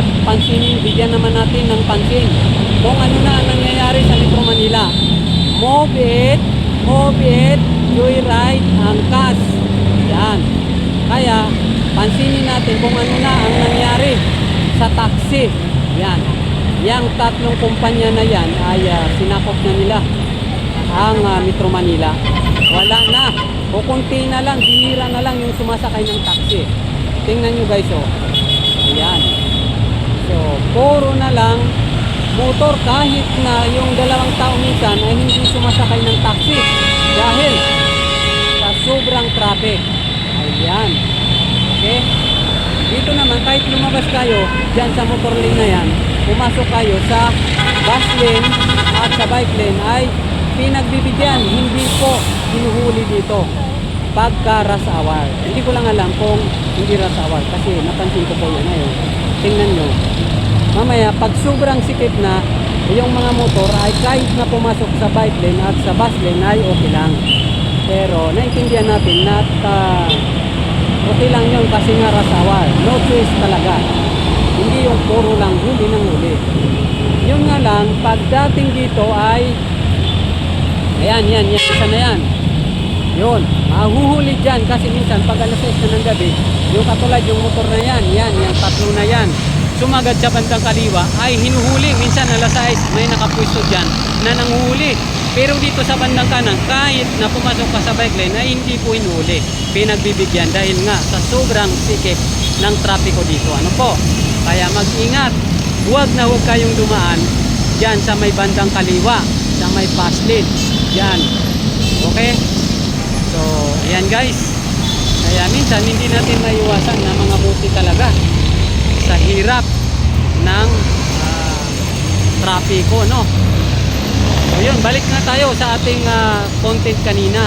at pansinin, bigyan naman natin ng pansin kung ano na ang nangyayari sa Metro Manila. Move it, move it, joyride, angkas. Yan. Kaya, pansinin natin kung ano na ang nangyari sa taxi. Yan. Yang tatlong kumpanya na yan ay ah, sinakop na nila ang ah, Metro Manila. Wala na. O kunti na lang, binira na lang yung sumasakay ng taxi. Tingnan nyo guys, oh. Puro na lang motor kahit na yung dalawang tao minsan ay hindi sumasakay ng taxi dahil sa sobrang traffic. Ayan. Okay? Dito naman, kahit lumabas kayo dyan sa motor lane na yan, pumasok kayo sa bus lane at sa bike lane ay pinagbibigyan, hindi po hinuhuli dito pagka rush hour. Hindi ko lang alam kung hindi rush hour kasi napansin ko po yan ngayon. Tingnan nyo. Mamaya, pag sobrang sikip na, yung mga motor ay kahit na pumasok sa bike lane at sa bus lane ay okay lang. Pero naintindihan natin na ah, okay lang yun kasi nga hour. No choice talaga. Hindi yung puro lang huli ng huli. Yun nga lang, pagdating dito ay ayan, yan, yan, isa na yan. Yun, mahuhuli dyan kasi minsan pag alas 6 na ng gabi, yung katulad yung motor na yan, yan, yung tatlo na yan, sumagad sa bandang kaliwa ay hinuhuli. Minsan alas 6 may nakapwesto dyan na nanguhuli. Pero dito sa bandang kanan, kahit na pumasok ka sa bike lane, ay hindi po hinuhuli. Pinagbibigyan dahil nga sa sobrang sikip ng trapiko dito. Ano po? Kaya mag-ingat. Huwag na huwag kayong dumaan dyan sa may bandang kaliwa, sa may fast lane. Yan. Okay? So, ayan guys. Kaya minsan hindi natin maiwasan na mga buti talaga sa hirap ng ah, trapiko, no? So, yun, balik na tayo sa ating ah, content kanina.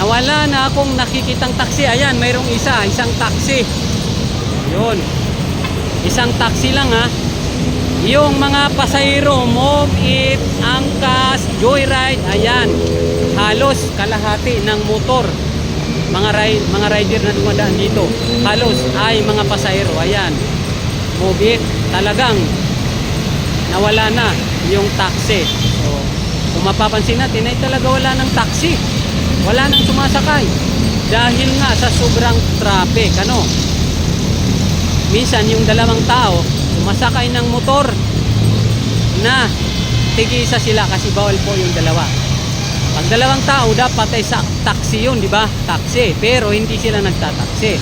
Nawala na akong nakikitang taxi. Ayan, mayroong isa, isang taxi. Yun. Isang taxi lang ha. Yung mga pasahero, move it, angkas, joyride, ayan. Halos kalahati ng motor. Mga ride, mga rider na dumadaan dito. Halos ay mga pasahero, ayan. Move it, talagang nawala na yung taxi. So, kung mapapansin natin ay talaga wala ng taxi. Wala nang sumasakay. Dahil nga sa sobrang traffic, ano? Minsan yung dalawang tao sumasakay ng motor na tigisa sila kasi bawal po yung dalawa. Pag dalawang tao dapat ay sa taxi yun, di ba? Taxi. Pero hindi sila nagtataksi.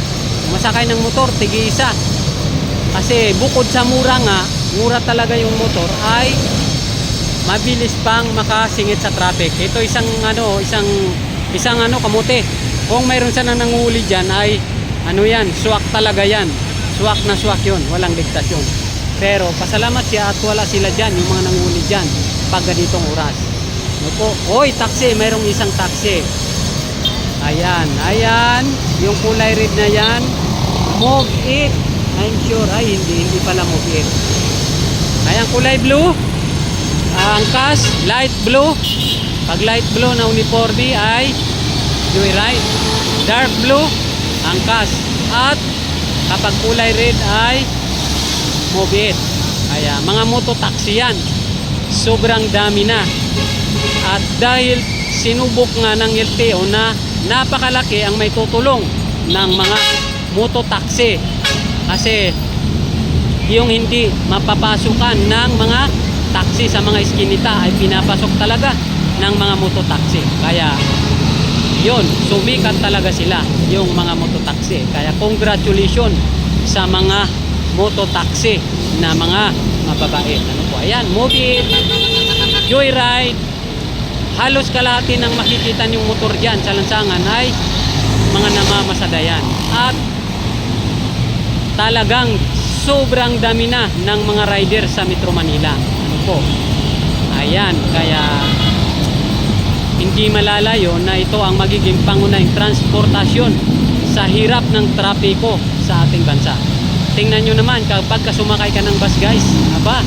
Sumasakay ng motor, tigisa. Kasi bukod sa mura nga, mura talaga yung motor ay mabilis pang makasingit sa traffic. Ito isang ano, isang isang ano kamote. Kung mayroon sana nanguhuli diyan ay ano yan, swak talaga yan. Swak na swak yun, walang ligtas yun. Pero pasalamat siya at wala sila diyan, yung mga nanguhuli diyan pag ganitong oras. Ano po? Oy, taxi, mayroong isang taxi. Ayan, ayan, yung kulay red na yan. Move it. I'm sure, ay hindi, hindi pala move it. Ayan, kulay blue. Angkas, light blue. Pag light blue na uniforme ay joyride. Dark blue, angkas. At kapag kulay red ay move it. Kaya mga mototaxi yan. Sobrang dami na. At dahil sinubok nga ng LTO na napakalaki ang may tutulong ng mga mototaxi. Kasi yung hindi mapapasukan ng mga taxi sa mga iskinita ay pinapasok talaga ng mga mototaxi. Kaya yun, sumikat talaga sila yung mga mototaxi. Kaya congratulations sa mga mototaxi na mga mababait. Ano po? Ayan, movie, joyride, halos kalahati ng makikita yung motor dyan sa lansangan ay mga namamasadayan. At talagang sobrang dami na ng mga rider sa Metro Manila. Ano po? Ayan, kaya hindi malalayo na ito ang magiging pangunahing transportasyon sa hirap ng trapiko sa ating bansa. Tingnan nyo naman kapag sumakay ka ng bus guys, aba,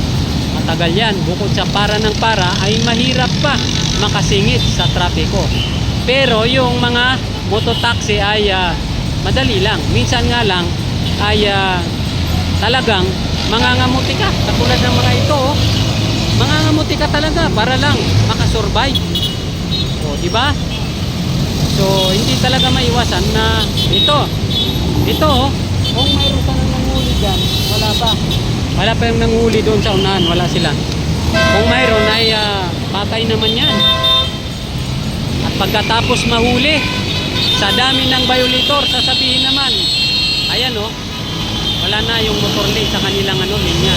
matagal yan. Bukod sa para ng para ay mahirap pa makasingit sa trapiko. Pero yung mga mototaxi ay ah, madali lang. Minsan nga lang ay ah, talagang mangangamuti ka. Katulad ng mga ito, oh. mangangamuti ka talaga para lang makasurvive. O, di ba? So, hindi talaga maiwasan na ito. Ito, oh, kung mayroon ka nang nanghuli dyan, wala pa. Wala pa yung nanghuli doon sa unahan, wala sila. Kung mayroon ay ah, patay naman yan. At pagkatapos mahuli, sa dami ng violator, sasabihin naman, ayan oh, wala na yung motor lane sa kanilang ano, linya.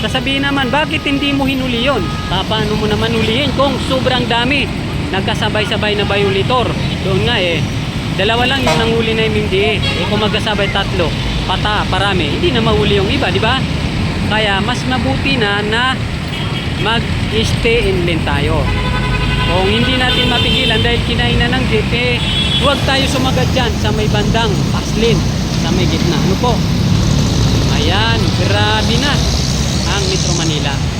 Sasabihin naman, bakit hindi mo hinuli yun? Pa- Paano mo naman hulihin kung sobrang dami? Nagkasabay-sabay na violator. Doon nga eh, dalawa lang yung nanghuli na MMDA. Eh kung magkasabay tatlo, pata, parami, hindi na mahuli yung iba, di ba? Kaya mas mabuti na na mag-stay in lane tayo. Kung hindi natin mapigilan dahil kinain na ng jeep, eh, huwag tayo sumagat dyan sa may bandang fast lane, sa may gitna. Ano po? Ayan, grabe na ang Metro Manila.